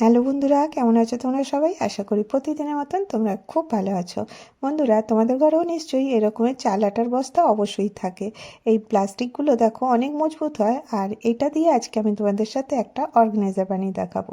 Hello বন্ধুরা, কেমন আছো তোমরা সবাই? আশা করি প্রতিদিনের মতন তোমরা খুব ভালো আছো। বন্ধুরা, তোমাদের ঘরেও নিশ্চয়ই এরকমের চাল আটার বস্তা অবশ্যই থাকে। এই প্লাস্টিকগুলো দেখো অনেক মজবুত হয়, আর এটা দিয়ে আজকে আমি তোমাদের সাথে একটা অর্গানাইজার বানিয়ে দেখাবো।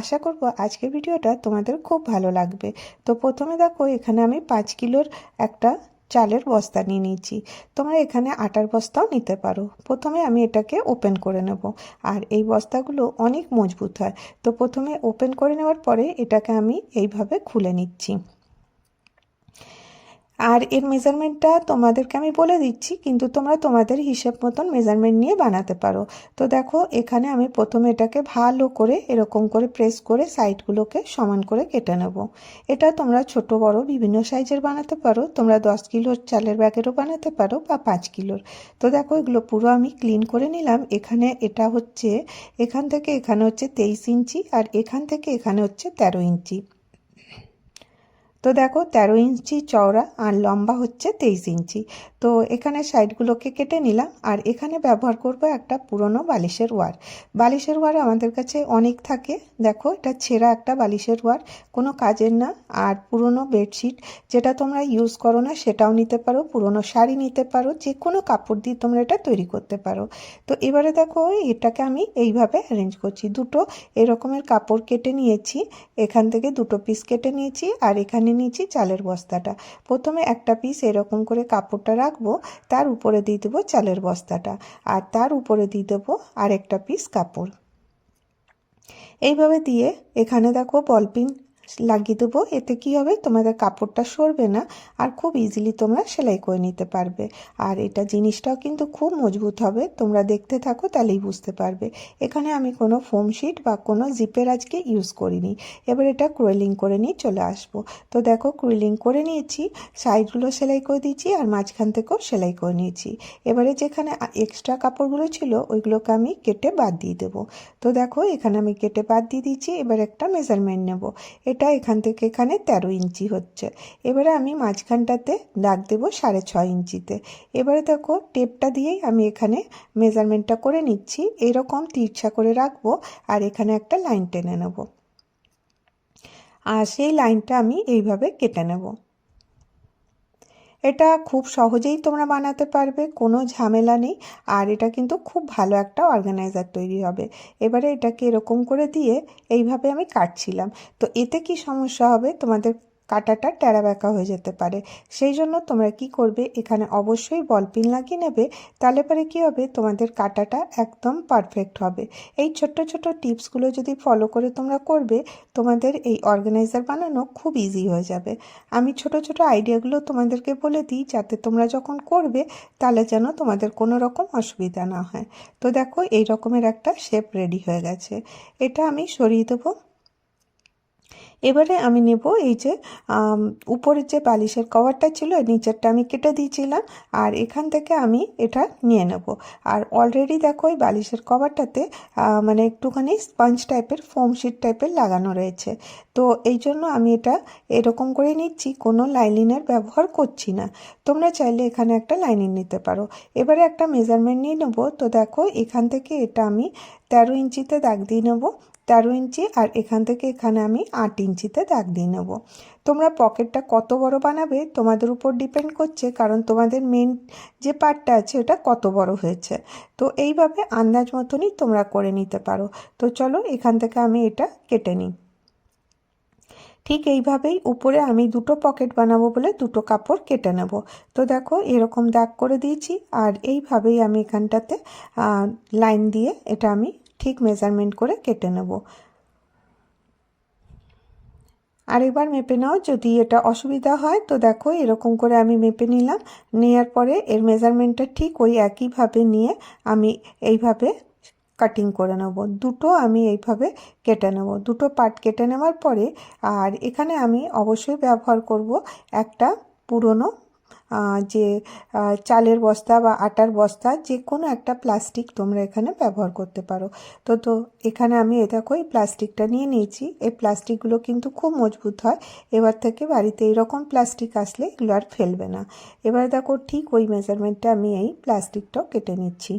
আশা করব আজকের ভিডিওটা তোমাদের খুব ভালো লাগবে। তো প্রথমে দেখো, এখানে আমি পাঁচ কিলোর একটা চালের বস্তা নিয়ে নিয়েছি। তোমরা এখানে আটার বস্তাও নিতে পারো। প্রথমে আমি এটাকে ওপেন করে নেব। আর এই বস্তাগুলো অনেক মজবুত হয়। তো প্রথমে ওপেন করে নেওয়ার পরে এটাকে আমি এইভাবে খুলে নিচ্ছি। আর এর মেজারমেন্টটা তোমাদেরকে আমি বলে দিচ্ছি, কিন্তু তোমরা তোমাদের হিসেব মতন মেজারমেন্ট নিয়ে বানাতে পারো। তো দেখো, এখানে আমি প্রথমে এটাকে ভালো করে, এরকম করে প্রেস করে সাইডগুলোকে সমান করে কেটে নেব। এটা তোমরা ছোট, বড়, বিভিন্ন সাইজের বানাতে পারো। তোমরা দশ কিলোর চালের ব্যাগেরও বানাতে পারো বা পাঁচ কিলোর। তো দেখো, এগুলো পুরো আমি ক্লিন করে নিলাম। এখানে এটা হচ্ছে, এখান থেকে এখানে হচ্ছে তেইশ ইঞ্চি আর এখান থেকে এখানে হচ্ছে তেরো ইঞ্চি। তো দেখো তেরো ইঞ্চি চওড়া আর লম্বা হচ্ছে তেইশ ইঞ্চি। তো এখানে সাইডগুলোকে কেটে নিলাম আর এখানে ব্যবহার করব একটা পুরনো বালিশের ওয়ার। বালিশের ওয়ার আমাদের কাছে অনেক থাকে। দেখো এটা ছেঁড়া একটা বালিশের ওয়ার, কোনো কাজের না। আর পুরনো বেডশিট যেটা তোমরা ইউজ করো না, সেটাও নিতে পারো। পুরনো শাড়ি নিতে পারো। যে কোনো কাপড় দিয়ে তোমরা এটা তৈরি করতে পারো। তো এবারে দেখো এটাকে আমি এইভাবে অ্যারেঞ্জ করছি। দুটো এরকমের কাপড় কেটে নিয়েছি। এখান থেকে দুটো পিস কেটে নিয়েছি আর এখানে নিয়েছি চালের বস্তাটা। প্রথমে একটা পিস এরকম করে কাপড়টা রাখব, তার উপরে দিয়ে দেবো চালের বস্তাটা আর তার উপরে দিয়ে দেবো আরেকটা পিস কাপড়। এইভাবে দিয়ে এখানে দেখো বলপিন লাগিয়ে দেবো। এতে কি হবে? তোমাদের কাপড়টা সরবে না আর খুব ইজিলি তোমরা সেলাই করে নিতে পারবে। আর এটা জিনিসটাও কিন্তু খুব মজবুত হবে। তোমরা দেখতে থাকো, তাহলেই বুঝতে পারবে। এখানে আমি কোনো ফোম শিট বা কোনো জিপের আজকে ইউজ করিনি। এবার এটা ক্রোয়েলিং করে নিয়ে চলে আসব। তো দেখো ক্রোয়েলিং করে নিয়েছি সাইডগুলো সেলাই করে দিয়েছি আর মাঝখান থেকেও সেলাই করে নিয়েছি। এবারে যেখানে এক্সট্রা কাপড়গুলো ছিল, ওইগুলোকে আমি কেটে বাদ দিয়ে দেবো। তো দেখো, এখানে আমি কেটে বাদ দিয়ে দিচ্ছি এবার একটা মেজারমেন্ট নেব। এটা এখান থেকে এখানে তেরো ইঞ্চি হচ্ছে। এবারে আমি মাঝখানটাতে দাগ দেব সাড়ে ছয় ইঞ্চিতে। এবারে দেখো, টেপটা দিয়েই আমি এখানে মেজারমেন্টটা করে নিচ্ছি। এরকম তিরছা করে রাখব আর এখানে একটা লাইন টেনে নেব। আর সেই লাইনটা আমি এইভাবে কেটে নেব। এটা খুব সহজেই তোমরা বানাতে পারবে, কোনো ঝামেলা নেই। আর এটা কিন্তু খুব ভালো একটা অর্গানাইজার তৈরি হবে। এবারে এটাকে এরকম করে দিয়ে এইভাবে আমি কাটছিলাম। তো এতে কি সমস্যা হবে? তোমাদের কাটাটা ট্যাড়া ব্যাকা হয়ে যেতে পারে। সেই জন্য তোমরা কি করবে? এখানে অবশ্যই বল পিন লাগিয়ে নেবে, তাহলে পরে কী হবে? তোমাদের কাটাটা একদম পারফেক্ট হবে। এই ছোট্ট ছোট্ট টিপসগুলো যদি ফলো করে তোমরা করবে, তোমাদের এই অর্গানাইজার বানানো খুব ইজি হয়ে যাবে। আমি ছোট ছোট আইডিয়াগুলো তোমাদেরকে বলে দিই, যাতে তোমরা যখন করবে, তাহলে যেন তোমাদের কোনো রকম অসুবিধা না হয়। তো দেখো এই রকমের একটা শেপ রেডি হয়ে গেছে। এটা আমি সরিয়ে দেবো। এবারে আমি নেব এই যে উপরের যে বালিশের কভারটা ছিল নিচেরটা আমি কেটে দিয়েছিলাম, আর এখান থেকে আমি এটা নিয়ে নেব। আর অলরেডি দেখো এই বালিশের কভারটাতে মানে একটুখানি স্পঞ্জ টাইপের ফোম শিট টাইপের লাগানো রয়েছে। তো এই জন্য আমি এটা এরকম করে নিচ্ছি, কোনো লাইনিনের ব্যবহার করছি না। তোমরা চাইলে এখানে একটা লাইনিং নিতে পারো। এবারে একটা মেজারমেন্ট নিয়ে নেব। তো দেখো এখান থেকে এটা আমি তেরো ইঞ্চিতে দাগ দিয়ে নেব। তেরো ইঞ্চি আর এখান থেকে এখানে আমি আট ইঞ্চিতে দাগ দিয়ে নেব। তোমরা পকেটটা কত বড় বানাবে তোমাদের উপর ডিপেন্ড করছে, কারণ তোমাদের মেন যে পার্টটা আছে ওটা কত বড় হয়েছে। তো এইভাবে আন্দাজ মতনই তোমরা করে নিতে পারো। তো চলো এখান থেকে আমি এটা কেটে নিই। ঠিক এইভাবেই উপরে আমি দুটো পকেট বানাবো বলে দুটো কাপড় কেটে নেব। তো দেখো এরকম দাগ করে দিয়েছি আর এইভাবেই আমি এখানটাতে লাইন দিয়ে এটা আমি ঠিক মেজারমেন্ট করে কেটে নেব। আরেকবার মেপে নাও, যদি এটা অসুবিধা হয়, তো দেখো এরকম করে আমি মেপে নিলাম। নেওয়ার পরে এর মেজারমেন্টটা ঠিক ওই একইভাবে নিয়ে আমি এইভাবে কাটিং করে নেব। দুটো আমি এইভাবে কেটে নেব। দুটো পার্ট কেটে নেওয়ার পরে, আর এখানে আমি অবশ্যই ব্যবহার করব একটা পুরনো যে চালের বস্তা বা আটার বস্তা, যে কোনো একটা প্লাস্টিক তোমরা এখানে ব্যবহার করতে পারো। তো তো এখানে আমি এ দেখো, এই প্লাস্টিকটা নিয়ে নিয়েছি। এই প্লাস্টিকগুলো কিন্তু খুব মজবুত হয়। এবার থেকে বাড়িতে এইরকম প্লাস্টিক আসলে এগুলো আর ফেলবে না। এবার দেখো, ঠিক ওই মেজারমেন্টটা আমি এই প্লাস্টিকটাও কেটে নিচ্ছি।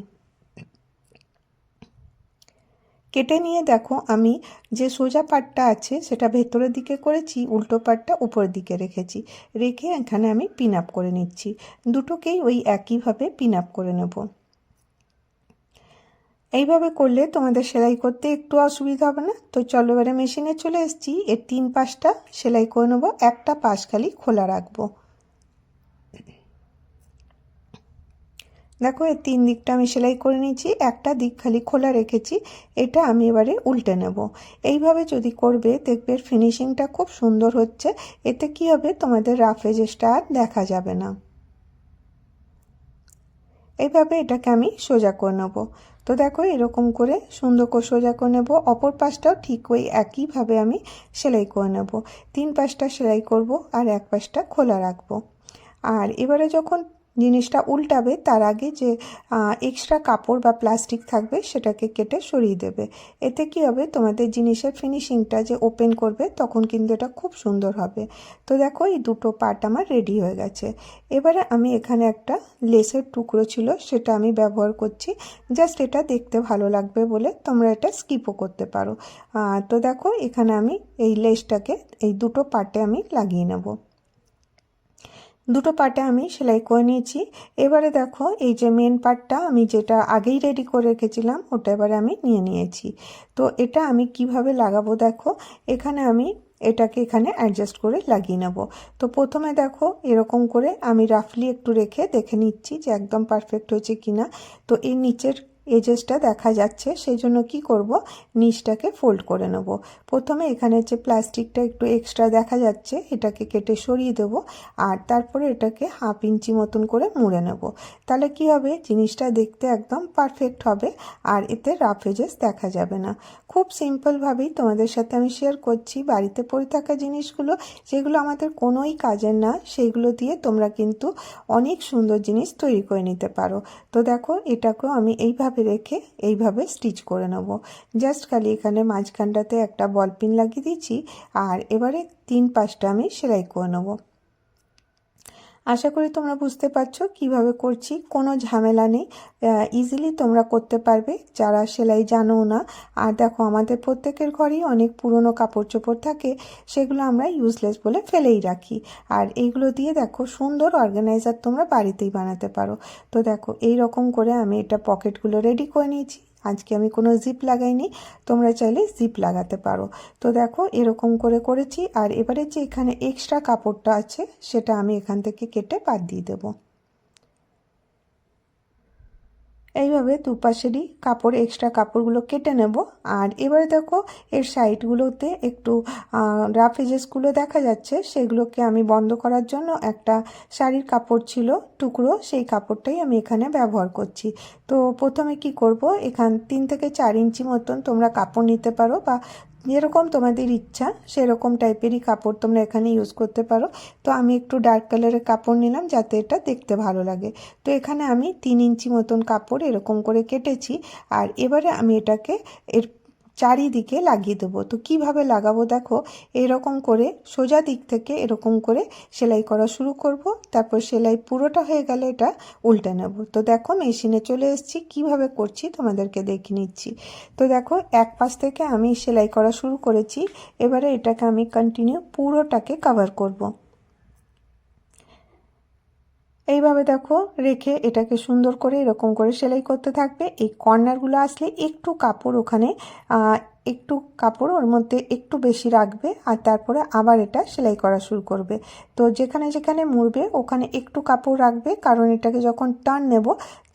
কেটে নিয়ে দেখো, আমি যে সোজা পাটটা আছে সেটা ভেতরের দিকে করেছি, উল্টো পাটটা উপরের দিকে রেখেছি। রেখে এখানে আমি পিন আপ করে নিচ্ছি। দুটোকেই ওই একইভাবে পিন আপ করে নেব। এইভাবে করলে তোমাদের সেলাই করতে একটু অসুবিধা হবে না? তো চলো এবারে মেশিনে চলে এসেছি। এর তিন পাশটা সেলাই করে নেব। একটা পাশ খালি খোলা রাখব। দেখো, এই তিন দিকটা আমি সেলাই করে নিয়েছি, একটা দিক খালি খোলা রেখেছি, এটা আমি এবারে উল্টে নেব। এইভাবে যদি করবে, দেখবে ফিনিশিংটা খুব সুন্দর হচ্ছে, এতে কি হবে তোমাদের রাফ এজেসটা আর দেখা যাবে না। এইভাবে এটাকে আমি সোজা করে নেব। তো দেখো, এরকম করে সুন্দর করে সোজা করে নেব, অপর পাশটাও ঠিক ওই একইভাবে আমি সেলাই করে নেব। তিন পাশটা সেলাই করব আর এক পাশটা খোলা রাখব। আর এবারে যখন জিনিসটা উল্টাবে, তার আগে যে এক্সট্রা কাপড় বা প্লাস্টিক থাকবে সেটাকে কেটে সরিয়ে দেবে। এতে কি হবে? তোমাদের জিনিসের ফিনিশিংটা যে ওপেন করবে, তখন কিন্তু এটা খুব সুন্দর হবে। তো দেখো, এই দুটো পার্ট আমার রেডি হয়ে গেছে। এবারে আমি এখানে একটা লেসের টুকরো ছিল, সেটা আমি ব্যবহার করছি। জাস্ট এটা দেখতে ভালো লাগবে বলে তোমরা এটা স্কিপও করতে পারো। তো দেখো, এখানে আমি এই লেসটাকে এই দুটো পার্টে আমি লাগিয়ে নেব। দুটো পার্টে আমি সেলাই করে নিয়েছি। এবারে দেখো, এই যে মেন পার্টটা আমি যেটা আগেই রেডি করে রেখেছিলাম, ওটা এবারে আমি নিয়ে নিয়েছি। তো এটা আমি কীভাবে লাগাবো দেখো, এখানে আমি এটাকে এখানে অ্যাডজাস্ট করে লাগিয়ে নেব। তো প্রথমে দেখো, এরকম করে আমি রাফলি একটু রেখে দেখে নিচ্ছি যে একদম পারফেক্ট হয়েছে কিনা। তো এর নিচের এজেসটা দেখা যাচ্ছে, সেই জন্য কি করব? নিচটাকে ফোল্ড করে নেব। প্রথমে এখানে যে প্লাস্টিকটা একটু এক্সট্রা দেখা যাচ্ছে, এটাকে কেটে সরিয়ে দেব আর তারপরে এটাকে হাফ ইঞ্চি মতন করে মুড়ে নেব। তাহলে কি হবে? জিনিসটা দেখতে একদম পারফেক্ট হবে আর এতে রাফ এজেস দেখা যাবে না। খুব সিম্পলভাবেই তোমাদের সাথে আমি শেয়ার করছি। বাড়িতে পড়ে থাকা জিনিসগুলো, যেগুলো আমাদের কোনোই কাজের না সেইগুলো দিয়ে তোমরা কিন্তু অনেক সুন্দর জিনিস তৈরি করে নিতে পারো। তো দেখো, এটাকেও আমি এইভাবে এইভাবে রেখে এইভাবে স্টিচ করে নেব। জাস্ট খালি এখানে মাঝখানটাতে একটা বলপিন লাগিয়ে দিয়েছি আর এবারে তিন পাশটা আমি সেলাই করে নেব। আশা করি তোমরা বুঝতে পারছ কীভাবে করছি, কোনো ঝামেলা নেই। ইজিলি তোমরা করতে পারবে, যারা সেলাই জানো না। আর দেখো, আমাদের প্রত্যেকের ঘরেই অনেক পুরনো কাপড় চোপড় থাকে, সেগুলো আমরা ইউজলেস বলে ফেলেই রাখি। আর এইগুলো দিয়ে দেখো, সুন্দর অর্গানাইজার তোমরা বাড়িতেই বানাতে পারো। তো দেখো এই রকম করে আমি এটা পকেটগুলো রেডি করে নিয়েছি। আজকে আমি কোনো জিপ লাগাইনি, তোমরা চাইলে জিপ লাগাতে পারো। তো দেখো, এরকম করে করেছি, আর এবারে যে এখানে এক্সট্রা কাপড়টা আছে, সেটা আমি এখান থেকে কেটে বাদ দিয়ে দেবো। এইভাবে দুপাশেরই কাপড় এক্সট্রা কাপড়গুলো কেটে নেব। আর এবারে দেখো, এর সাইডগুলোতে একটু রাফ এজেসগুলো দেখা যাচ্ছে। সেগুলোকে আমি বন্ধ করার জন্য একটা শাড়ির কাপড় ছিল, টুকরো, সেই কাপড়টাই আমি এখানে ব্যবহার করছি। তো প্রথমে কি করব? এখান তিন থেকে চার ইঞ্চি মতন তোমরা কাপড় নিতে পারো বা যেরকম তোমাদের ইচ্ছা, সেরকম টাইপেরই কাপড় তোমরা এখানে ইউজ করতে পারো। তো আমি একটু ডার্ক কালারের কাপড় নিলাম যাতে এটা দেখতে ভালো লাগে। তো এখানে আমি তিন ইঞ্চি মতন কাপড় এরকম করে কেটেছি। আর এবারে আমি এটাকে এর চারিদিকে লাগিয়ে দেবো। তো কীভাবে লাগাবো দেখো, এরকম করে সোজা দিক থেকে এরকম করে সেলাই করা শুরু করব। তারপর সেলাই পুরোটা হয়ে গেলে এটা উল্টে নেব। তো দেখো মেশিনে চলে এসেছি, কীভাবে করছি তোমাদেরকে দেখে নিচ্ছি। তো দেখো এক পাশ থেকে আমি সেলাই করা শুরু করেছি, এবারে এটাকে আমি কন্টিনিউ পুরোটাকে কভার করব। এইভাবে দেখো রেখে এটাকে সুন্দর করে এরকম করে সেলাই করতে থাকবে। এই কর্নারগুলো আসলে একটু কাপড় ওখানে একটু কাপড় ওর মধ্যে একটু বেশি রাখবে আর তারপরে আবার এটা সেলাই করা শুরু করবে। তো যেখানে যেখানে মুড়বে ওখানে একটু কাপড় রাখবে কারণ এটাকে যখন টান নেব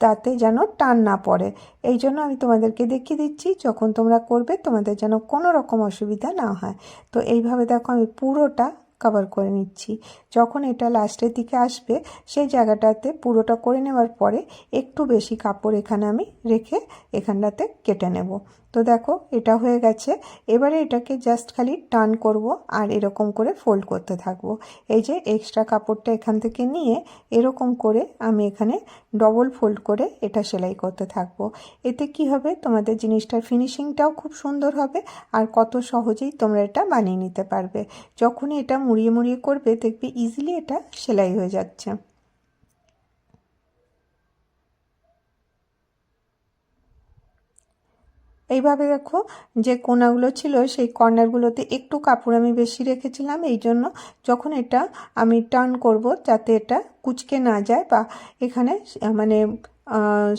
তাতে যেন টান না পড়ে। এই জন্য আমি তোমাদেরকে দেখিয়ে দিচ্ছি যখন তোমরা করবে তোমাদের যেন কোনো রকম অসুবিধা না হয়। তো এইভাবে দেখো আমি পুরোটা কভার করে নিচ্ছি। যখন এটা লাস্টের দিকে আসবে, সেই জায়গাটাতে পুরোটা করে নেওয়ার পরে একটু বেশি কাপড় এখানে আমি রেখে এখানটাতে কেটে নেব। তো দেখো, এটা হয়ে গেছে। এবারে এটাকে জাস্ট খালি টার্ন করব আর এরকম করে ফোল্ড করতে থাকব। এই যে এক্সট্রা কাপড়টা এখান থেকে নিয়ে এরকম করে আমি এখানে ডবল ফোল্ড করে এটা সেলাই করতে থাকব। এতে কি হবে? তোমাদের জিনিসটার ফিনিশিংটাও খুব সুন্দর হবে আর কত সহজেই তোমরা এটা বানিয়ে নিতে পারবে। যখনই এটা মুড়িয়ে মুড়িয়ে করবে, দেখবে ইজিলি এটা সেলাই হয়ে যাচ্ছে। এইভাবে দেখো যে কোনাগুলো ছিল, সেই কর্নারগুলোতে একটু কাপড় আমি বেশি রেখেছিলাম। এই জন্য যখন এটা আমি টার্ন করব, যাতে এটা কুচকে না যায় বা এখানে মানে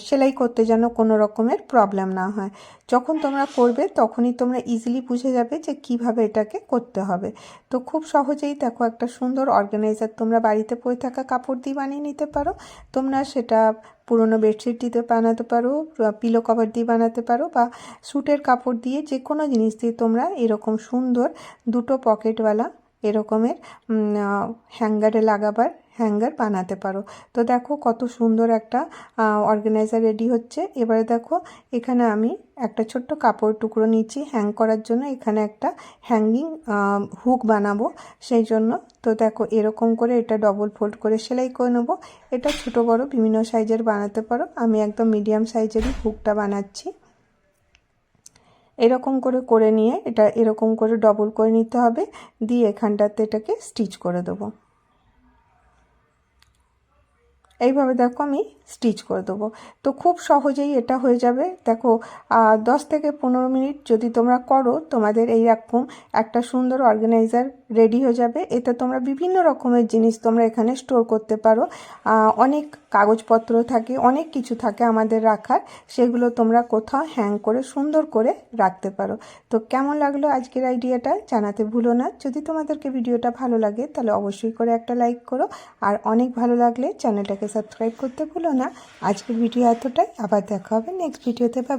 সেলাই করতে যেন কোনো রকমের প্রবলেম না হয়। যখন তোমরা করবে, তখনই তোমরা ইজিলি বুঝে যাবে যে কীভাবে এটাকে করতে হবে। তো খুব সহজেই দেখো, একটা সুন্দর অর্গানাইজার তোমরা বাড়িতে পরে থাকা কাপড় দিয়ে বানিয়ে নিতে পারো। তোমরা সেটা পুরনো বেডশিট দিতে বানাতে পারো পিলো কভার দিয়ে বানাতে পারো, বা স্যুটের কাপড় দিয়ে যে কোনো জিনিস দিয়ে তোমরা এরকম সুন্দর দুটো পকেটওয়ালা এরকমের হ্যাঙ্গারে লাগাবার, হ্যাঙ্গার বানাতে পারো। তো দেখো কত সুন্দর একটা অর্গানাইজার রেডি হচ্ছে। এবারে দেখো এখানে আমি একটা ছোট্ট কাপড় টুকরো নিচ্ছি। হ্যাং করার জন্য এখানে একটা হ্যাঙ্গিং হুক বানাবো সেই জন্য। তো দেখো এরকম করে এটা ডবল ফোল্ড করে সেলাই করে নেব। এটা ছোট বড় বিভিন্ন সাইজের বানাতে পারো। আমি একদম মিডিয়াম সাইজেরই হুকটা বানাচ্ছি। এরকম করে করে নিয়ে এটা এরকম করে ডবল করে নিতে হবে। দিয়ে এখানটাতে এটাকে স্টিচ করে দেবো। এইভাবে দেখো আমি স্টিচ করে দেবো। তো খুব সহজেই এটা হয়ে যাবে। দেখো দশ থেকে পনেরো মিনিট যদি তোমরা করো, তোমাদের এই রকম একটা সুন্দর অর্গানাইজার রেডি হয়ে যাবে। এতে তোমরা বিভিন্ন রকমের জিনিস তোমরা এখানে স্টোর করতে পারো। অনেক কাগজপত্র থাকে, অনেক কিছু থাকে আমাদের রাখার, সেগুলো তোমরা কোথাও হ্যাং করে, সুন্দর করে রাখতে পারো। তো কেমন লাগল আজকের আইডিয়াটা জানাতে ভুলো না। যদি তোমাদেরকে ভিডিওটা ভালো লাগে, তাহলে অবশ্যই করে একটা লাইক করো। আর অনেক ভালো লাগলে চ্যানেলটাকে সাবস্ক্রাইব করতে ভুলো না। আজকের ভিডিও এতটাই। আবার দেখা হবে নেক্সট ভিডিওতে